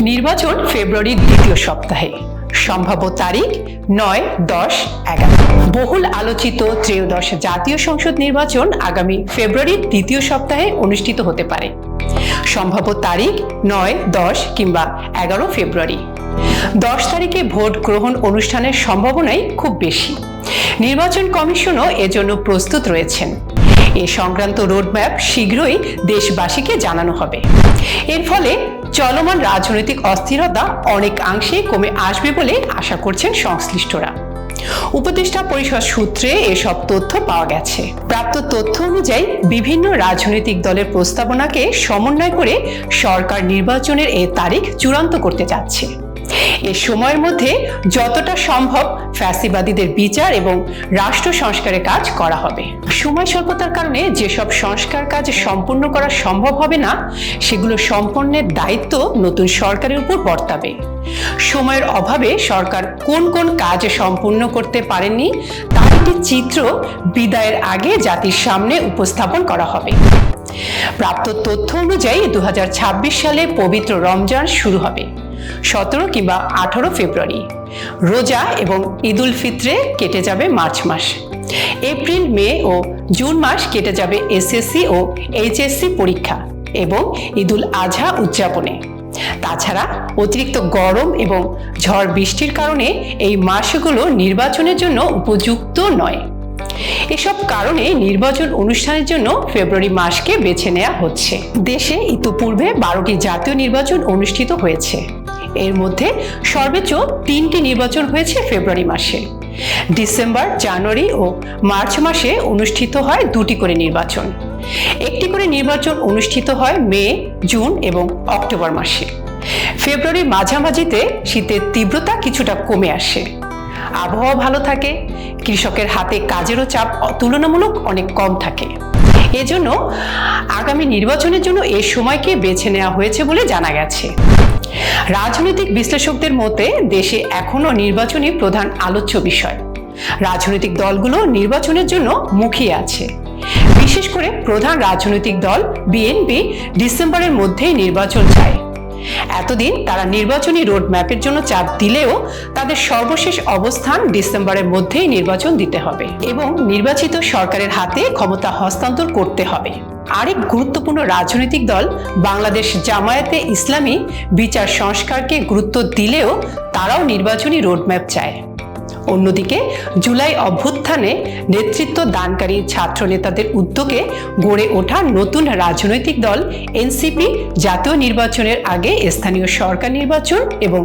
নির্বাচন ফেব্রুয়ারির দ্বিতীয় সপ্তাহে। সম্ভাব্য তারিখ নয়, দশ, এগারো। বহুল আলোচিত ত্রয়োদশ জাতীয় সংসদ নির্বাচন আগামী ফেব্রুয়ারির দ্বিতীয় সপ্তাহে অনুষ্ঠিত হতে পারে। সম্ভাব্য তারিখ নয়, দশ কিংবা এগারো ফেব্রুয়ারি। দশ তারিখে ভোট গ্রহণ অনুষ্ঠানের সম্ভাবনাই খুব বেশি। নির্বাচন কমিশনও এজন্য প্রস্তুত রয়েছেন। এ সংক্রান্ত রোডম্যাপ শীঘ্রই দেশবাসীকে জানানো হবে। এর ফলে চলমান রাজনৈতিক অস্থিরতা অনেকাংশে কমে আসবে বলে আশা করছেন সংশ্লিষ্টরা। উপদেষ্টা পরিষদ সূত্রে এসব তথ্য পাওয়া গেছে। প্রাপ্ত তথ্য অনুযায়ী বিভিন্ন রাজনৈতিক দলের প্রস্তাবনাকে সমন্বয় করে সরকার নির্বাচনের এ তারিখ চূড়ান্ত করতে যাচ্ছে। এ সময়ের মধ্যে যতটা সম্ভব ফ্যাসিবাদীদের বিচার এবং রাষ্ট্র সংস্কারের কাজ করা হবে। সময় স্বল্পতার কারণে যেসব সংস্কার কাজ সম্পূর্ণ করা সম্ভব হবে না, সেগুলো সম্পন্নের দায়িত্ব নতুন সরকারের উপর বর্তাবে। সময়ের অভাবে সরকার কোন কোন কাজ সম্পূর্ণ করতে পারেনি তার একটি চিত্র বিদায়ের আগে জাতির সামনে উপস্থাপন করা হবে। প্রাপ্ত তথ্য অনুযায়ী দুহাজার ছাব্বিশ সালে পবিত্র রমজান শুরু হবে, সতেরো কিংবা আঠারো ফেব্রুয়ারি। রোজা এবং ঈদ উল ফিত্রে কেটে যাবে মার্চ মাস। এপ্রিল, মে ও জুন মাস কেটে যাবে এসএসসি ও এইচএসসি পরীক্ষা এবং ঈদুল আজহা উদযাপনে। তাছাড়া অতিরিক্ত গরম এবং ঝড় বৃষ্টির কারণে এই মাসগুলো নির্বাচনের জন্য উপযুক্ত নয়। এসব কারণে নির্বাচন অনুষ্ঠানের জন্য ফেব্রুয়ারি মাসকে বেছে নেওয়া হচ্ছে। দেশে ইতোপূর্বে বারোটি জাতীয় নির্বাচন অনুষ্ঠিত হয়েছে। এর মধ্যে সর্বোচ্চ তিনটি নির্বাচন হয়েছে ফেব্রুয়ারি মাসে। ডিসেম্বর, জানুয়ারি ও মার্চ মাসে অনুষ্ঠিত হয় দুটি করে নির্বাচন। একটি করে নির্বাচন অনুষ্ঠিত হয় মে, জুন এবং অক্টোবর মাসে। ফেব্রুয়ারির মাঝামাঝিতে শীতের তীব্রতা কিছুটা কমে আসে। আবহাওয়া ভালো থাকে, কৃষকের হাতে কাজেরও চাপ তুলনামূলক অনেক কম থাকে। এজন্য আগামী নির্বাচনের জন্য এ সময়কে বেছে নেওয়া হয়েছে বলে জানা গেছে। রাজনৈতিক বিশ্লেষকদের মতে, দেশে এখনও নির্বাচনই প্রধান আলোচ্য বিষয়। রাজনৈতিক দলগুলো নির্বাচনের জন্য মুখিয়ে আছে। বিশেষ করে প্রধান রাজনৈতিক দল বিএনপি ডিসেম্বরের মধ্যেই নির্বাচন চায়। এতদিন তারা নির্বাচনী রোড ম্যাপের জন্য চাপ দিলেও তাদের সর্বশেষ অবস্থান ডিসেম্বরের মধ্যেই নির্বাচন দিতে হবে এবং নির্বাচিত সরকারের হাতে ক্ষমতা হস্তান্তর করতে হবে। আরেক গুরুত্বপূর্ণ রাজনৈতিক দল বাংলাদেশ জামায়াতে ইসলামী বিচার সংস্কারকে গুরুত্ব দিলেও তারাও নির্বাচনী রোডম্যাপ চায়। অন্যদিকে জুলাই অভ্যুত্থানে নেতৃত্ব দানকারী ছাত্র নেতাদের উদ্যোগে গড়ে ওঠা নতুন রাজনৈতিক দল এনসিপি জাতীয় নির্বাচনের আগে স্থানীয় সরকার নির্বাচন এবং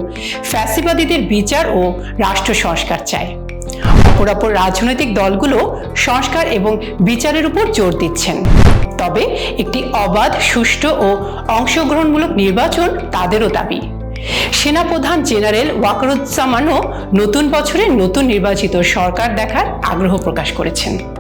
ফ্যাসিবাদীদের বিচার ও রাষ্ট্র সংস্কার চায়। অপরাপর রাজনৈতিক দলগুলো সংস্কার এবং বিচারের উপর জোর দিচ্ছেন। তবে একটি অবাধ, সুষ্ঠু ও অংশগ্রহণমূলক নির্বাচন তাদেরও দাবি। সেনাপ্রধান জেনারেল ওয়াকরুজ্জামানও নতুন বছরে নতুন নির্বাচিত সরকার দেখার আগ্রহ প্রকাশ করেছেন।